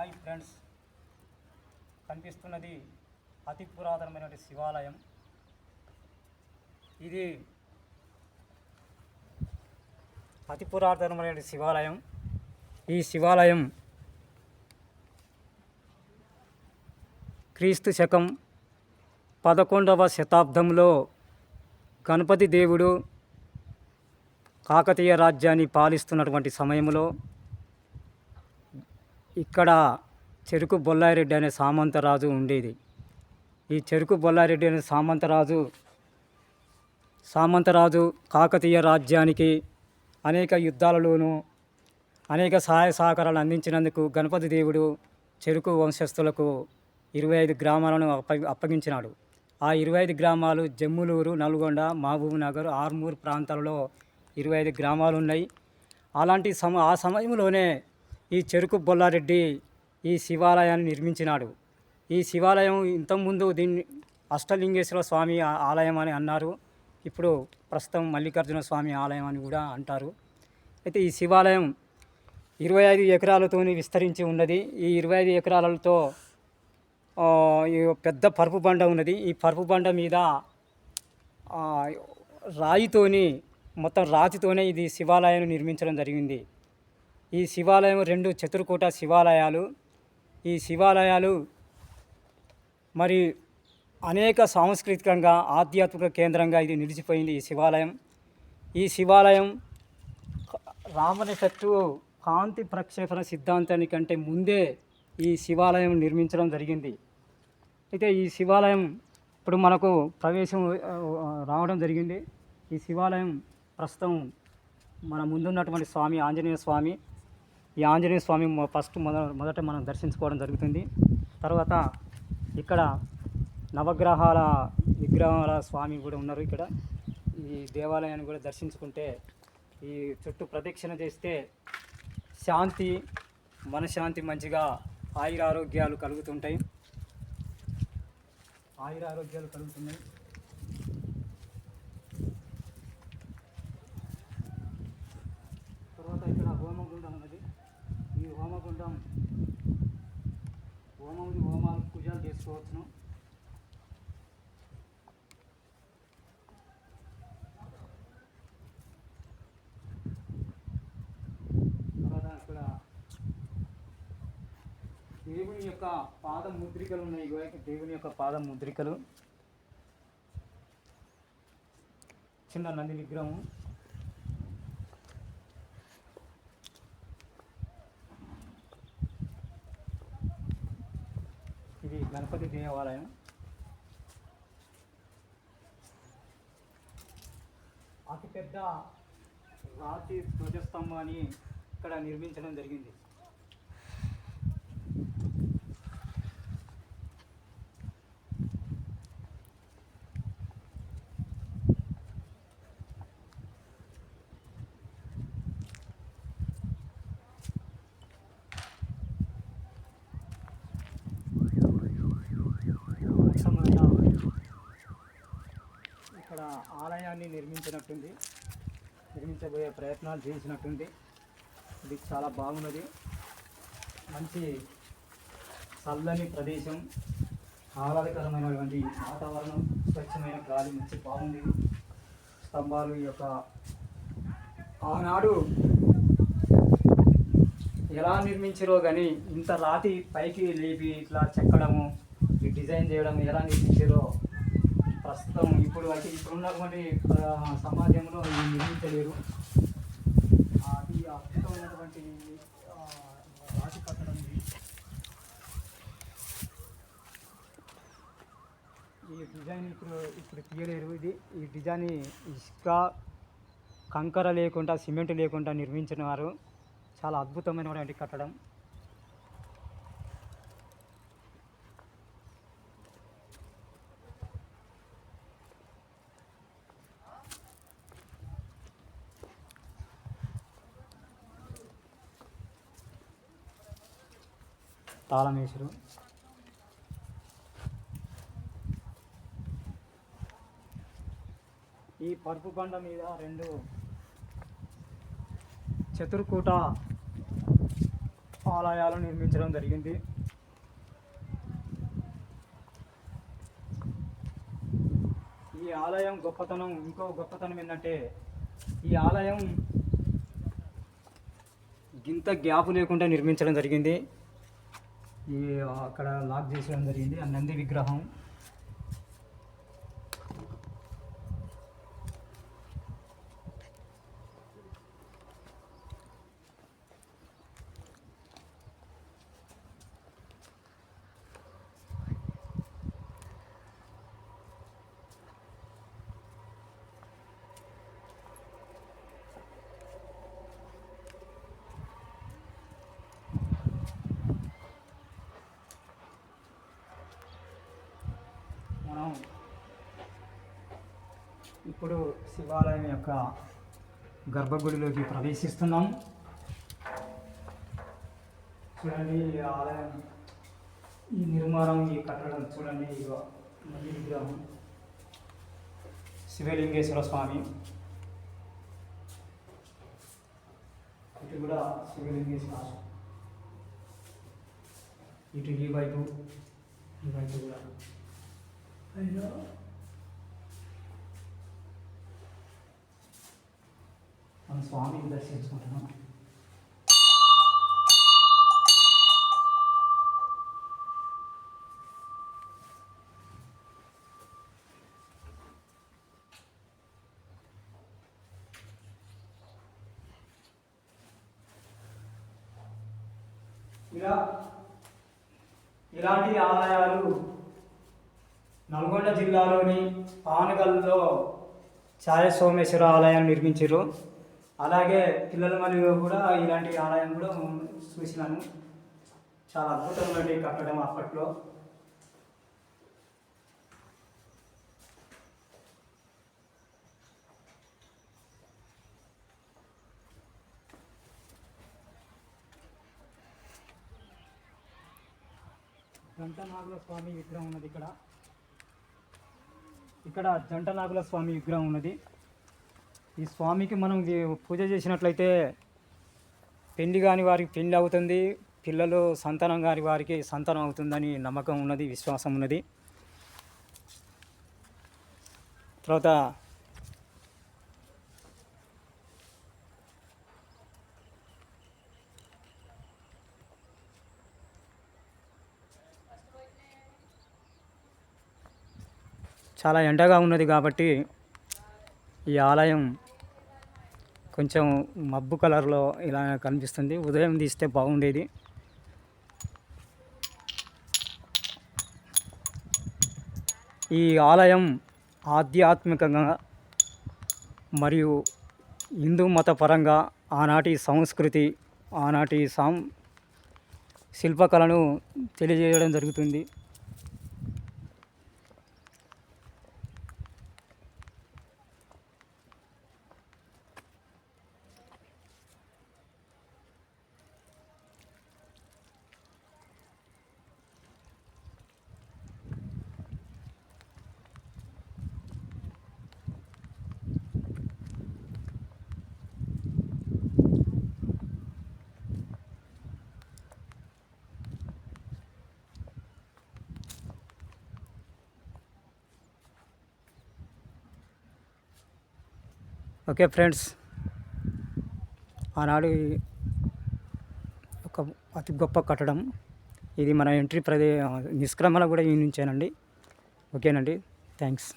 Hi friends. కనిపిస్తున్నది అతి పురాతనమైన శివాలయం. ఇది అతి పురాతనమైన శివాలయం. ఈ శివాలయం క్రీస్తు శకం పదకొండవ శతాబ్దంలో గణపతి దేవుడు కాకతీయ రాజ్యాన్ని పాలిస్తున్నటువంటి సమయంలో ఇక్కడ చెరుకు బొల్లారెడ్డి అనే సామంతరాజు ఉండేది. ఈ చెరుకు బొల్లారెడ్డి అనే సామంతరాజు సామంతరాజు కాకతీయ రాజ్యానికి అనేక యుద్ధాలలోనూ అనేక సహాయ సహకారాలు అందించినందుకు గణపతి దేవుడు చెరుకు వంశస్థులకు ఇరవై ఐదు గ్రామాలను అప్ప అప్పగించినాడు. ఆ ఇరవై ఐదు గ్రామాలు జమ్ములూరు నల్గొండ మహబూబ్ నగర్ ఆర్మూర్ ప్రాంతాలలో ఇరవై ఐదు గ్రామాలు ఉన్నాయి. అలాంటి సమ ఆ సమయంలోనే ఈ చెరుకు బొల్లారెడ్డి ఈ శివాలయాన్ని నిర్మించినాడు. ఈ శివాలయం ఇంతకుముందు దీన్ని అష్టలింగేశ్వర స్వామి ఆలయం అని అన్నారు. ఇప్పుడు ప్రస్తుతం మల్లికార్జున స్వామి ఆలయం అని కూడా అంటారు. అయితే ఈ శివాలయం ఇరవై ఐదు ఎకరాలతో విస్తరించి ఉన్నది. ఈ ఇరవై ఐదు ఎకరాలతో పెద్ద పరుపు బండ ఉన్నది. ఈ పరుపు బండ మీద రాయితోని మొత్తం రాతితోనే ఇది శివాలయాన్ని నిర్మించడం జరిగింది. ఈ శివాలయం రెండు చతుర్కోట శివాలయాలు. ఈ శివాలయాలు మరి అనేక సాంస్కృతికంగా ఆధ్యాత్మిక కేంద్రంగా ఇది నిలిచిపోయింది ఈ శివాలయం. ఈ శివాలయం రామని చెట్టు కాంతి ప్రక్షేపణ సిద్ధాంతానికంటే ముందే ఈ శివాలయం నిర్మించడం జరిగింది. అయితే ఈ శివాలయం ఇప్పుడు మనకు ప్రవేశం రావడం జరిగింది. ఈ శివాలయం ప్రస్తుతం మన ముందున్నటువంటి స్వామి ఆంజనేయ స్వామి ఈ ఆంజనేయ స్వామి ఫస్ట్ మొద మొదట మనం దర్శించుకోవడం జరుగుతుంది. తర్వాత ఇక్కడ నవగ్రహాల విగ్రహాల స్వామి కూడా ఉన్నారు ఇక్కడ. ఈ దేవాలయాన్ని కూడా దర్శించుకుంటే ఈ చుట్టూ ప్రదక్షిణ చేస్తే శాంతి మనశ్శాంతి మంచిగా ఆయురారోగ్యాలు కలుగుతుంటాయి. ఆయురారోగ్యాలు కలుగుతున్నాయి. తర్వాత ఇక్కడ హోమగుండం ఉన్నది. హోమగుండం. హోమం హోమాలు పూజలు చేసుకోవచ్చును. తర్వాత ఇక్కడ దేవుని యొక్క పాద ముద్రికలు ఉన్నాయి దేవుని యొక్క పాద ముద్రికలు చిన్న నంది విగ్రహం ఇది గణపతి దేవాలయం అతిపెద్ద రాతి ధ్వజస్తంభాన్ని ఇక్కడ నిర్మించడం జరిగింది. నిర్మించినట్టుంది నిర్మించబోయే ప్రయత్నాలు చేసినట్టుంది. ఇది చాలా బాగున్నది. మంచి చల్లని ప్రదేశం. ఆహ్లాదకరమైనటువంటి వాతావరణం. స్వచ్ఛమైన గాలి మంచి బాగుంది. స్తంభాలు ఈ యొక్క ఆనాడు ఎలా నిర్మించారో కానీ ఇంత రాతి పైకి లేపి ఇట్లా చెక్కడము ఈ డిజైన్ చేయడం ఎలా నిర్మించారో ప్రస్తుతం ఇప్పుడు అయితే ఇప్పుడు ఉన్నటువంటి సమాజంలో ఇది నిర్మించలేరు. అది అద్భుతమైనటువంటి రాతి కట్టడం ఈ డిజైన్ ఇప్పుడు ఇప్పుడు తీయలేరు. ఇది ఈ డిజైన్ ఇసుక కంకర లేకుండా సిమెంట్ లేకుండా నిర్మించిన వారు చాలా అద్భుతమైనటువంటి కట్టడం. తాళమేశ్వరు ఈ పరుపు బండ మీద రెండు చతుర్కూట ఆలయాలు నిర్మించడం జరిగింది. ఈ ఆలయం గొప్పతనం ఇంకో గొప్పతనం ఏంటంటే ఈ ఆలయం గింత గ్యాప్ లేకుండా నిర్మించడం జరిగింది. ఈ అక్కడ లాక్ చేసేయడం జరిగింది. ఆ నంది విగ్రహం మనం ఇప్పుడు శివాలయం యొక్క గర్భగుడిలోకి ప్రవేశిస్తున్నాం. చూడండి ఈ ఆలయం ఈ నిర్మాణం ఈ కట్టడం చూడండి ఇగో విగ్రహం. శివలింగేశ్వర స్వామి. ఇటు కూడా శివలింగేశ్వర ఇటు ఈ వైపు ఈ వైపు కూడా. మన స్వామిని దర్శించుకుంటున్నాం. ఇలా ఇలాంటి ఆలయాలు నల్గొండ జిల్లాలోని పానగల్లో ఛాయ సోమేశ్వర ఆలయం నిర్మించారు. అలాగే పిల్లల మరియు కూడా ఇలాంటి ఆలయం కూడా చూసినాను చాలా అద్భుతమైన కట్టడం అప్పట్లో. జంటనాగుల స్వామి విగ్రహం ఉన్నది ఇక్కడ. ఇక్కడ జంటనాగుల స్వామి విగ్రహం ఉన్నది. ఈ స్వామికి మనం పూజ చేసినట్లయితే పెళ్ళి కాని వారికి పెళ్ళి అవుతుంది పిల్లలు సంతానం కాని వారికి సంతానం అవుతుందని నమ్మకం ఉన్నది విశ్వాసం ఉన్నది. తర్వాత చాలా ఎండగా ఉన్నది కాబట్టి ఈ ఆలయం కొంచెం మబ్బు కలర్లో ఇలా కనిపిస్తుంది. ఉదయం తీస్తే బాగుండేది. ఈ ఆలయం ఆధ్యాత్మికంగా మరియు హిందూ మతపరంగా ఆనాటి సంస్కృతి ఆనాటి సాం శిల్పకళను తెలియజేయడం జరుగుతుంది. ఓకే ఫ్రెండ్స్ ఆనాడు ఒక అతి గొప్ప కట్టడం. ఇది మన ఎంట్రీ ప్రదే నిష్క్రమణ కూడా ఈ నుంచేనండి. ఓకేనండి. థ్యాంక్స్.